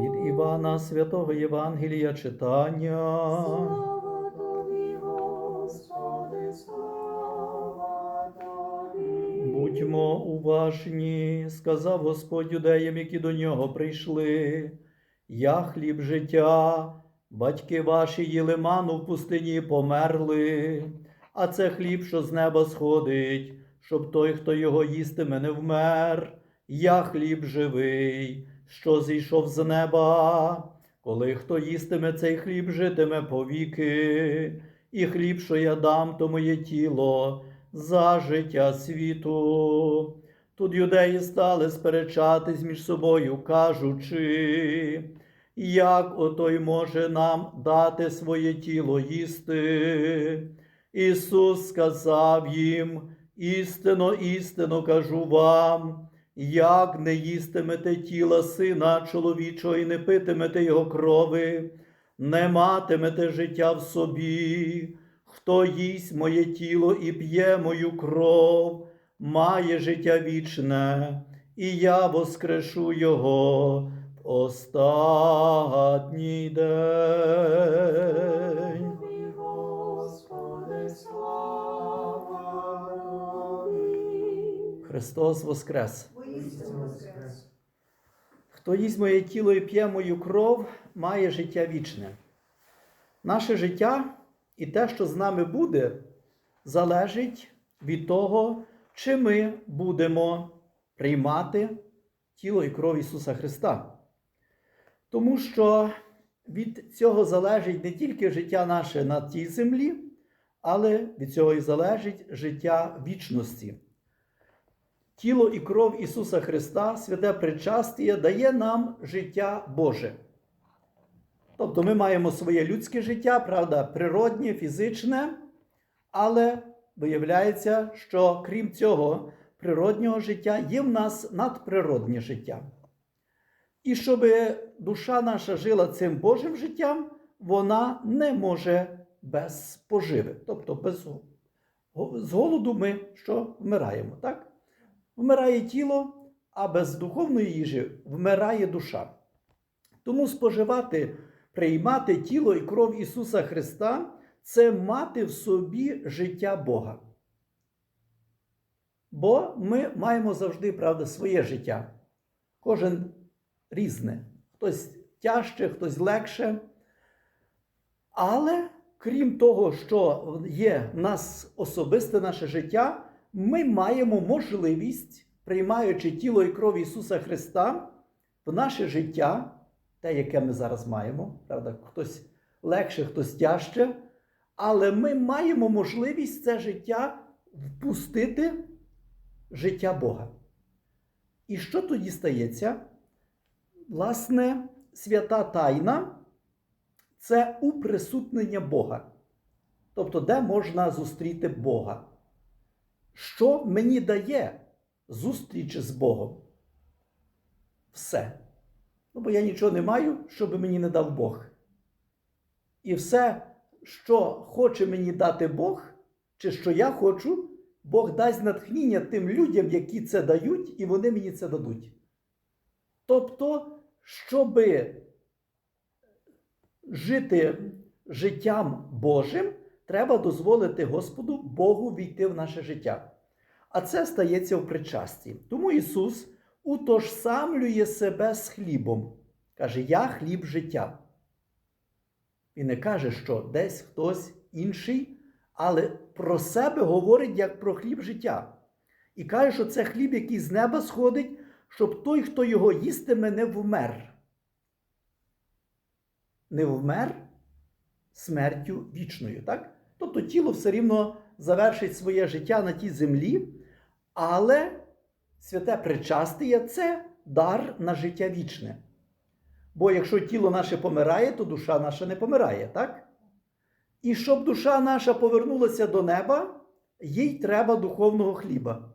Від Івана Святого Євангелія читання. Слава тобі, Господи, слава тобі. Будьмо уважні, сказав Господь юдеям, які до нього прийшли. Я хліб життя, батьки ваші їли ману в пустині і померли, а це хліб, що з неба сходить, щоб той, хто його їстиме, не вмер. Я хліб живий, що зійшов з неба. Коли хто їстиме цей хліб, житиме повіки, і хліб, що я дам, то моє тіло за життя світу. Тут юдеї стали сперечатись між собою, кажучи, як отой може нам дати своє тіло їсти. Ісус сказав їм, істинно, істинно кажу вам, як не їстимете тіла сина чоловічого і не питимете його крови, не матимете життя в собі. Хто їсть моє тіло і п'є мою кров, має життя вічне, і я воскрешу його в останній день. Христос Воскрес! Хто їсть моє тіло і п'є мою кров, має життя вічне. Наше життя і те, що з нами буде, залежить від того, чи ми будемо приймати тіло і кров Ісуса Христа. Тому що від цього залежить не тільки життя наше на цій землі, але від цього і залежить життя вічності. Тіло і кров Ісуса Христа, святе причастя, дає нам життя Боже. Тобто ми маємо своє людське життя, правда, природнє, фізичне, але виявляється, що крім цього природнього життя є в нас надприроднє життя. І щоб душа наша жила цим Божим життям, вона не може без поживи. Тобто без з голоду ми що вмираємо, так? Вмирає тіло, а без духовної їжі вмирає душа. Тому споживати, приймати тіло і кров Ісуса Христа це мати в собі життя Бога. Бо ми маємо завжди, правда, своє життя. Кожен різне. Хтось тяжче, хтось легше. Але крім того, що є в нас особисте наше життя, ми маємо можливість, приймаючи тіло і кров Ісуса Христа в наше життя, те, яке ми зараз маємо, правда, хтось легше, хтось тяжче, але ми маємо можливість це життя впустити життя Бога. І що тоді стається? Власне, свята тайна це уприсутнення Бога. Тобто, де можна зустріти Бога? Що мені дає зустріч з Богом? Все. Ну, бо я нічого не маю, що би мені не дав Бог. І все, що хоче мені дати Бог, чи що я хочу, Бог дасть натхнення тим людям, які це дають, і вони мені це дадуть. Тобто, щоби жити життям Божим, треба дозволити Господу Богу війти в наше життя. А це стається в причасті. Тому Ісус утожсамлює себе з хлібом. Каже: Я хліб життя. Він не каже, що десь хтось інший, але про себе говорить як про хліб життя. І каже, що це хліб, який з неба сходить, щоб той, хто його їстиме, не вмер. Не вмер смертю вічною. так? Тобто тіло все рівно завершить своє життя на тій землі, але святе причастя це дар на життя вічне. Бо якщо тіло наше помирає, то душа наша не помирає, так? І щоб душа наша повернулася до неба, їй треба духовного хліба.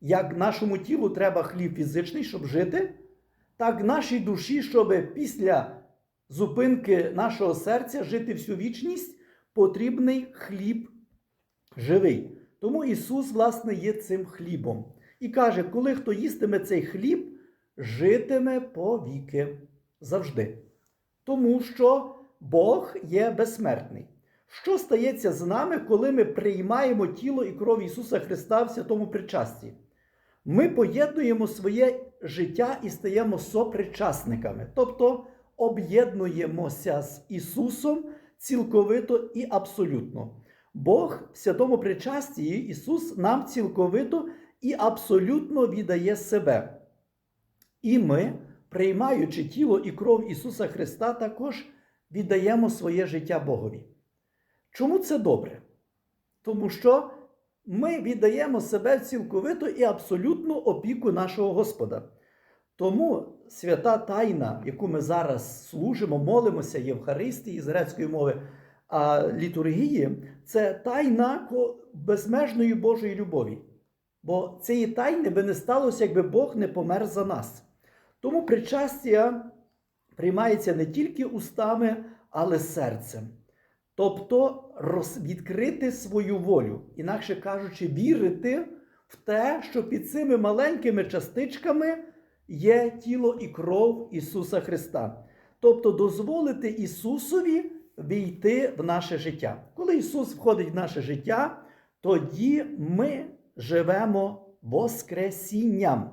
Як нашому тілу треба хліб фізичний, щоб жити, так нашій душі, щоб після зупинки нашого серця жити всю вічність, потрібний хліб живий. Тому Ісус, власне, є цим хлібом. І каже, коли хто їстиме цей хліб, житиме повіки завжди. Тому що Бог є безсмертний. Що стається з нами, коли ми приймаємо тіло і кров Ісуса Христа в святому причасті? Ми поєднуємо своє життя і стаємо сопричасниками, тобто об'єднуємося з Ісусом цілковито і абсолютно. Бог в святому причасті Ісус нам цілковито і абсолютно віддає себе. І ми, приймаючи тіло і кров Ісуса Христа, також віддаємо своє життя Богові. Чому це добре? Тому що ми віддаємо себе цілковито і абсолютну опіку нашого Господа. Тому свята тайна, яку ми зараз служимо, молимося Євхаристії з грецької мови, а літургії, це тайна безмежної Божої любові. Бо цієї тайни би не сталося, якби Бог не помер за нас. Тому причастя приймається не тільки устами, але серцем. Тобто відкрити свою волю, інакше кажучи, вірити в те, що під цими маленькими частичками є тіло і кров Ісуса Христа. Тобто дозволити Ісусові війти в наше життя. Коли Ісус входить в наше життя, тоді ми живемо Воскресінням.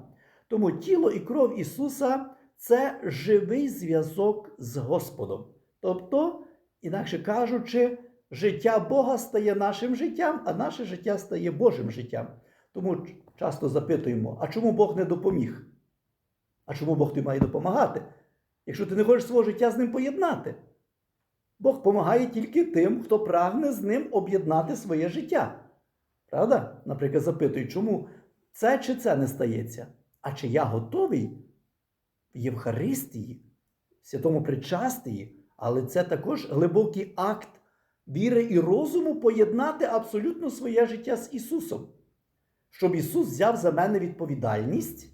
Тому тіло і кров Ісуса це живий зв'язок з Господом. Тобто, інакше кажучи, життя Бога стає нашим життям, а наше життя стає Божим життям. Тому часто запитуємо, а чому Бог не допоміг? А чому Бог тобі має допомагати, якщо ти не хочеш свого життя з ним поєднати? Бог допомагає тільки тим, хто прагне з ним об'єднати своє життя. Правда? Наприклад, запитують, чому це чи це не стається? А чи я готовий в Євхаристії, святому причастії, але це також глибокий акт віри і розуму поєднати абсолютно своє життя з Ісусом, щоб Ісус взяв за мене відповідальність,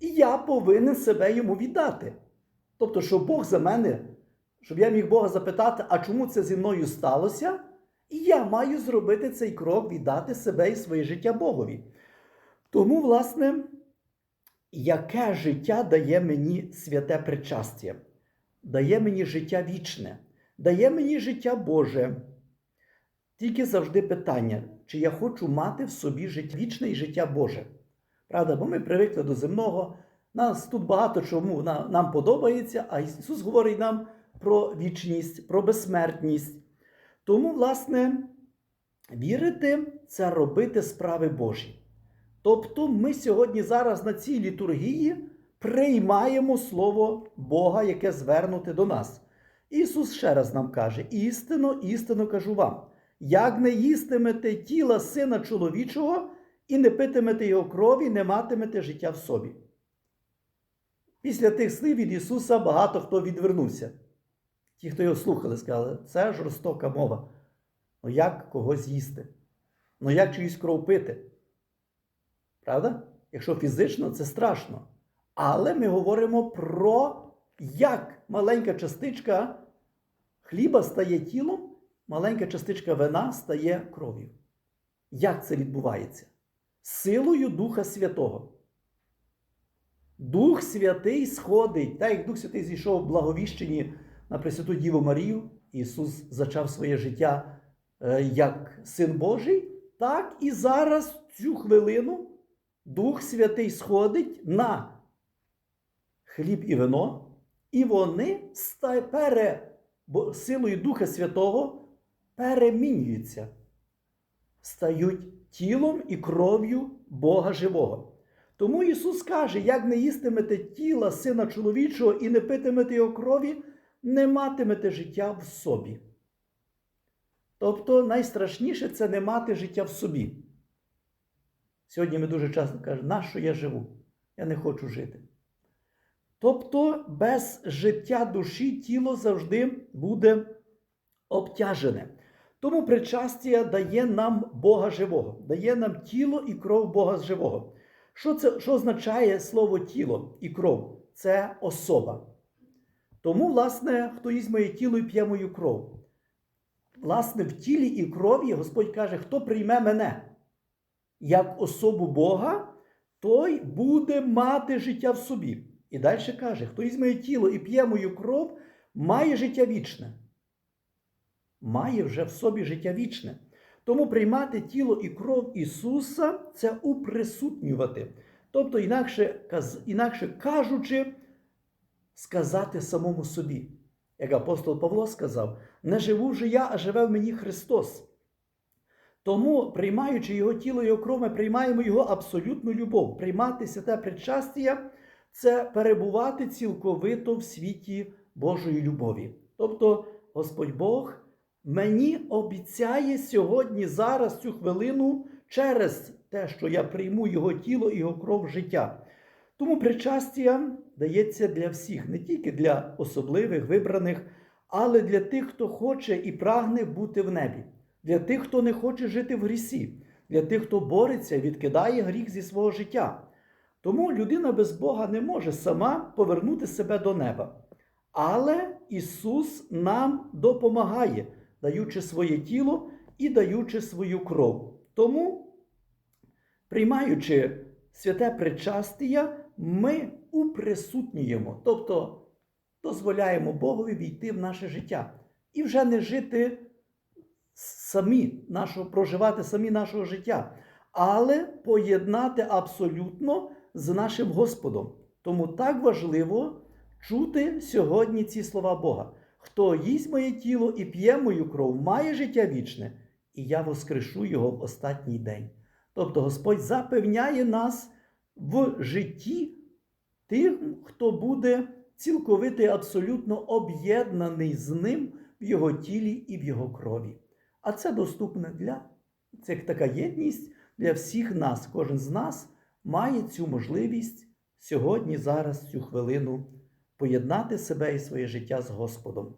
і я повинен себе йому віддати. Тобто, щоб Бог за мене, щоб я міг Бога запитати, а чому це зі мною сталося? І я маю зробити цей крок, віддати себе і своє життя Богові. Тому, власне, яке життя дає мені святе причастя? Дає мені життя вічне, дає мені життя Боже. Тільки завжди питання, чи я хочу мати в собі життя вічне і життя Боже. Правда, бо ми привикли до земного, нас тут багато чому нам подобається, а Ісус говорить нам про вічність, про безсмертність. Тому, власне, вірити це робити справи Божі. Тобто ми сьогодні зараз на цій літургії приймаємо Слово Бога, яке звернуте до нас. Ісус ще раз нам каже: істинно, істинно кажу вам, як не їстимете тіла Сина чоловічого і не питимете його крові, не матимете життя в собі. Після тих слів від Ісуса багато хто відвернувся. Ті, хто його слухали, сказали, це жорстока мова. Ну як когось їсти? Ну як чиюсь кров пити? Правда? Якщо фізично, це страшно. Але ми говоримо про як маленька частичка хліба стає тілом, маленька частичка вина стає кров'ю. Як це відбувається? Силою Духа Святого. Дух Святий сходить, так як Дух Святий зійшов в благовіщенні на Пресвяту Діву Марію, Ісус зачав своє життя е, як Син Божий, так і зараз цю хвилину Дух Святий сходить на хліб і вино, і вони пере, силою Духа Святого перемінюються, стають тілом і кров'ю Бога Живого. Тому Ісус каже: як не їстимете тіла Сина чоловічого і не питимете його крові, не матимете життя в собі. Тобто найстрашніше це не мати життя в собі. Сьогодні ми дуже часто кажемо, на що я живу? Я не хочу жити. Тобто без життя душі тіло завжди буде обтяжене. Тому причастя дає нам Бога живого, дає нам тіло і кров Бога живого. Що це що означає слово тіло і кров? Це особа. Тому, власне, хто їсть моє тіло і п'є мою кров. Власне, в тілі і крові Господь каже, хто прийме мене як особу Бога, той буде мати життя в собі. І далі каже: хто їсть моє тіло і п'є мою кров, має життя вічне. Має вже в собі життя вічне. Тому приймати тіло і кров Ісуса це уприсутнювати. Тобто, інакше, інакше кажучи, сказати самому собі. Як апостол Павло сказав, не живу вже я, а живе в мені Христос. Тому, приймаючи Його тіло і Його кров, ми приймаємо Його абсолютну любов. Приймати святе причастя це перебувати цілковито в світі Божої любові. Тобто, Господь Бог мені обіцяє сьогодні, зараз, цю хвилину, через те, що я прийму Його тіло і Його кров життя. Тому причастя дається для всіх, не тільки для особливих, вибраних, але для тих, хто хоче і прагне бути в небі, для тих, хто не хоче жити в грісі, для тих, хто бореться, відкидає гріх зі свого життя. Тому людина без Бога не може сама повернути себе до неба. Але Ісус нам допомагає, даючи своє тіло і даючи свою кров. Тому, приймаючи святе причастя, ми уприсутнюємо, тобто дозволяємо Богові війти в наше життя і вже не жити самі нашого, проживати самі нашого життя, але поєднати абсолютно з нашим Господом. Тому так важливо чути сьогодні ці слова Бога. Хто їсть моє тіло і п'є мою кров, має життя вічне, і я воскрешу його в останній день. Тобто Господь запевняє нас в житті тим, хто буде цілковито і абсолютно об'єднаний з ним в його тілі і в його крові. А це доступно для це така єдність для всіх нас. Кожен з нас має цю можливість сьогодні, зараз, цю хвилину поєднати себе і своє життя з Господом.